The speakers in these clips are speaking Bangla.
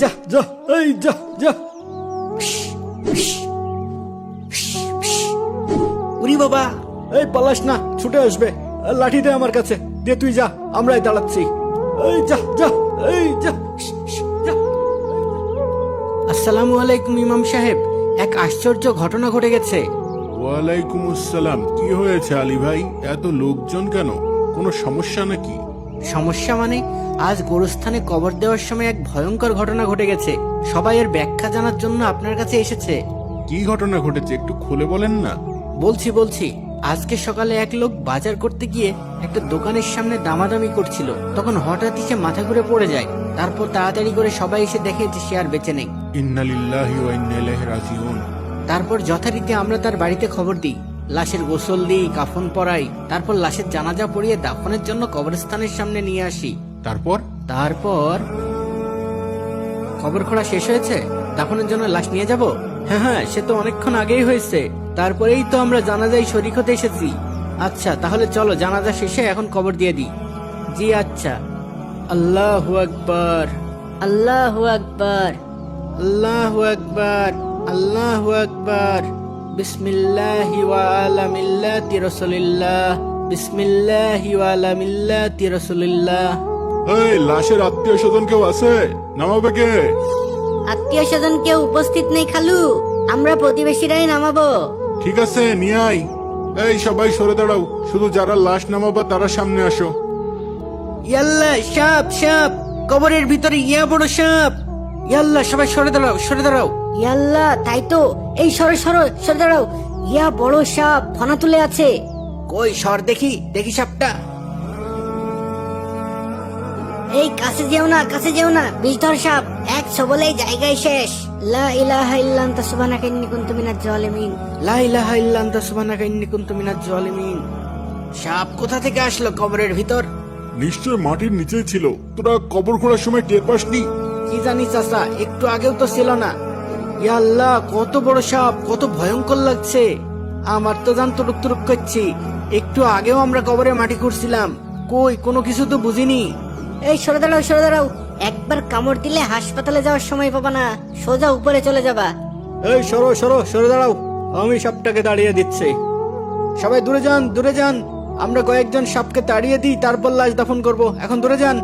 যা যা এই যা যা। উরি বাবা। এই পালাস না ছুটে আসবে। লাঠি দে আমার কাছে। দিয়ে তুই যা আমরাই দাঁড়াচ্ছি। এই যা যা এই যা যা। আসসালামু আলাইকুম ইমাম সাহেব। এক আশ্চর্য ঘটনা ঘটে গেছে। ওয়ালাইকুম আসসালাম। কি হয়েছে আলী ভাই? এত লোকজন কেন? কোনো সমস্যা নাকি? সমস্যা মানে আজ গোরস্থানে কবর দেওয়ার সময় এক ভয়ঙ্কর ঘটনা ঘটে গেছে। সবাই এর ব্যাখ্যা জানার জন্য আপনার কাছে এসেছে। কি ঘটনা ঘটেছে একটু খুলে বলেন না। বলছি বলছি আজকে সকালে এক লোক বাজার করতে গিয়ে একটা দোকানের সামনে দামাদামি করছিল। তখন হঠাৎই সে মাথা ঘুরে পড়ে যায়। তারপর তাড়াতাড়ি করে সবাই এসে দেখে যে সে আর বেঁচে নেই। ইন্নালিল্লাহি ওয়া ইন্না ইলাইহি রাজিউন। তারপর যথারীতি আমরা তার বাড়িতে খবর দিই। লাশের গোসল দিই কাফন পরাই তারপর লাশের জানাজা পড়িয়ে দাফনের জন্য কবরস্থানের সামনে নিয়ে আসি। তারপর? তারপর? খবর খোলা শেষ হয়েছে? দাফনের জন্য লাশ নিয়ে যাব? হ্যাঁ হ্যাঁ সে তো অনেকক্ষণ আগেই হয়েছে। তারপরেই তো আমরা জানাজায় শরিক হতে এসেছি। আচ্ছা তাহলে চলো জানাজা শেষে এখন কবর দিয়ে দিই। জি আচ্ছা। আল্লাহু আকবার। আল্লাহু আকবার। আল্লাহু আকবার। আল্লাহু আকবার। বিসমিল্লাহি ওয়া আলা মিল্লাতি রাসূলিল্লাহ বিসমিল্লাহি ওয়া আলা মিল্লাতি রাসূলিল্লাহ। এই লাশের আত্মীয় স্বজন কেউ আছে? নামাবে কে? আত্মীয় স্বজন কেউ উপস্থিত নেই খালু আমরা প্রতিবেশীরাই নামাবো। ঠিক আছে নিয়ে আই এই সবাই সরে দাঁড়াও শুধু যারা লাশ নামাবা তারা সামনে আসো। ইয়াল্লা সাপ সাপ কবরের ভিতরে ইয়া বড় সাপ। ইয়াল্লা সবাই সরে দাঁড়াও সরে দাঁড়াও। ইয়াল্লা তাই তো। এই সরো সরো সরে দাঁড়াও। ইয়া বড় সাপ ফনা তুলে আছে। কই সর দেখি দেখি সাপটা। এই কাছে যেও না কাছে যেও না বিষধর সাপ। এক সবলেই জায়গায় শেষ। লা ইলাহা ইল্লা আনতা সুবহানাকা ইন্নী কুনতু মিনাজ জালিমিন। লা ইলাহা ইল্লা আনতা সুবহানাকা ইন্নী কুনতু মিনাজ জালিমিন। সাপ কোথা থেকে আসলো কবরের ভিতর? নিশ্চয় মাটির নিচেই ছিল। তোরা কবর খোঁড়ার সময় টের পাসনি? কি জানি চাচা একটু আগেও তো ছিল না। ইয়া আল্লাহ কত বড় সাপ কত ভয়ঙ্কর লাগছে। আমার তো জান তুরুক তুরুক করছি। একটু আগেও আমরা কবরে মাটি করছিলাম কই কোনো কিছু তো বুঝিনি। এই সরে দাঁড়াও সরে দাঁড়াও। একবার কামড় দিলে হাসপাতালে যাওয়ার সময় পাবা না। সোজা উপরে চলে যাবা। এই সরো সরো সরে দাঁড়াও। আমি সাপটাকে দাঁড়িয়ে দিচ্ছি। সবাই দূরে যান দূরে যান। আমরা কয়েকজন সাপকে তাড়িয়ে দিই তারপর লাশ দাফন করব। এখন দূরে যান।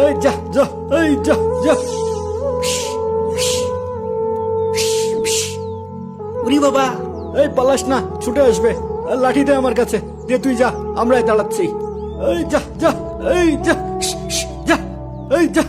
এই যা যা এই যা যা। উরি বাবা। এই পালাস না ছুটে আসবে। লাঠি দে আমার কাছে দিয়ে তুই যা আমরাই দাঁড়াচ্ছি। এই যা যা এই যা যা এই যা।